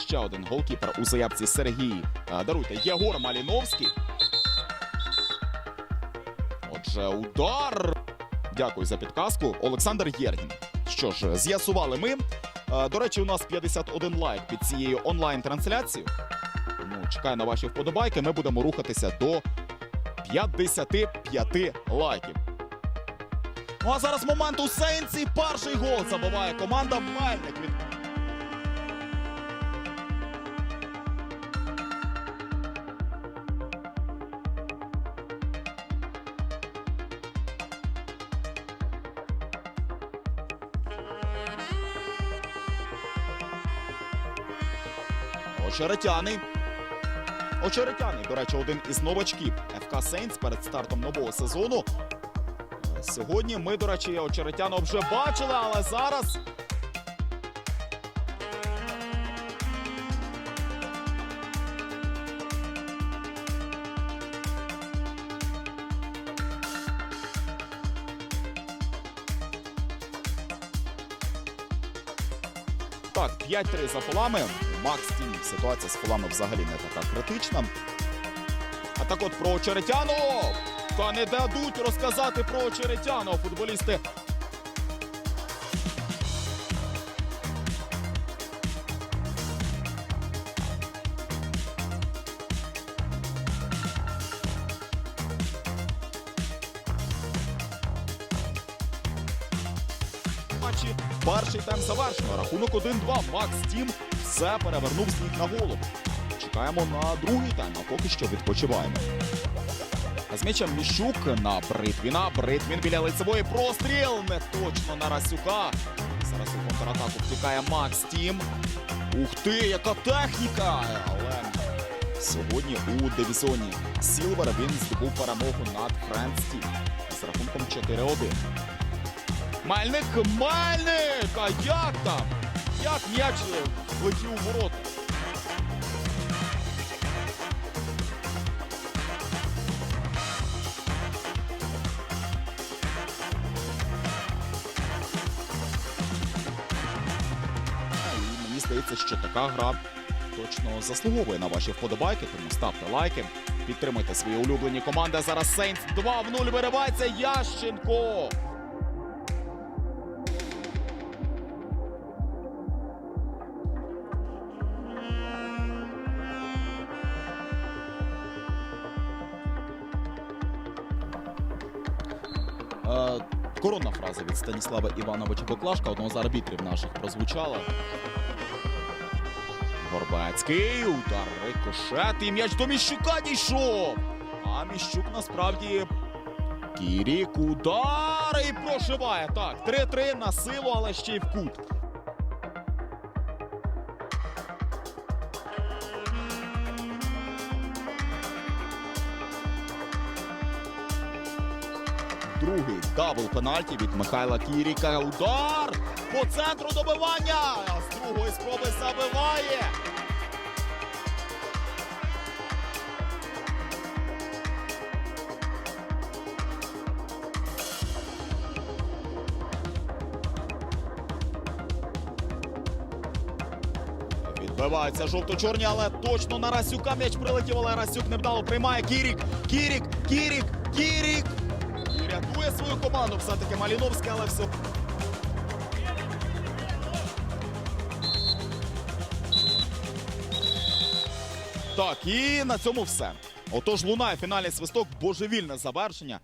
ще один голкіпер у заявці Сергій. е, Даруйте, Єгор Маліновський. Отже, удар. Дякую за підказку. Олександр Єргін. Що ж, з'ясували ми. Е, До речі, у нас 51 лайк під цією онлайн-трансляцією. Тому чекаю на ваші вподобайки. Ми будемо рухатися до 55 лайків. Ну а зараз момент у Сейнці. Перший гол забиває команда Мельник від Очеретяни. Очеретяни, до речі, один із новачків ФК Сейнс перед стартом нового сезону. Е, Сьогодні ми, до речі, очеретяна вже бачили, але зараз. Так, 5-3 за фолами. Макс Тім. Ситуація з фолами взагалі не така критична. А так от про Очеретяну. Та не дадуть розказати про Очеретяну. Футболісти. Перший тайм завершено. Рахунок 1-2. Макс Тім все перевернув з ніг на голову. Чекаємо на другий тайм, а поки що відпочиваємо. З м'ячем Міщук на Бритвіна. Бритвін біля лицевої простріл. Не точно на Расюка. Зараз у контратаку втікає Макс Тім. Ух ти, яка техніка! Але сьогодні у дивізіоні Сілвера він здобув перемогу над Френс Тім з рахунком 4-1. Мельник, Мельник! А як там? Як м'яч влетів у ворота? Мені здається, що така гра точно заслуговує на ваші вподобайки, тому ставте лайки, підтримуйте свої улюблені команди. Зараз Сейнс 2 в 0 виривається Ященко. Коронна фраза від Станіслава Івановича Поклашка, одного з арбітрів наших, прозвучала. Горбацький, удар рикошет, і м'яч до Міщука дійшов. А Міщук насправді Кірік, удар і прошиває. Так, 3-3 на силу, але ще й в кут. Другий дабл пенальті від Михайла Кіріка. Удар по центру добивання. З другої спроби забиває. Відбиваються жовто-чорні, але точно на Расюка м'яч прилетів, але Расюк невдало приймає. Кірік, Кірік, Кірік, Кірік. Рятує свою команду. Все-таки Маліновський, але все. Так, і на цьому все. Отож лунає фінальний свисток, божевільне завершення.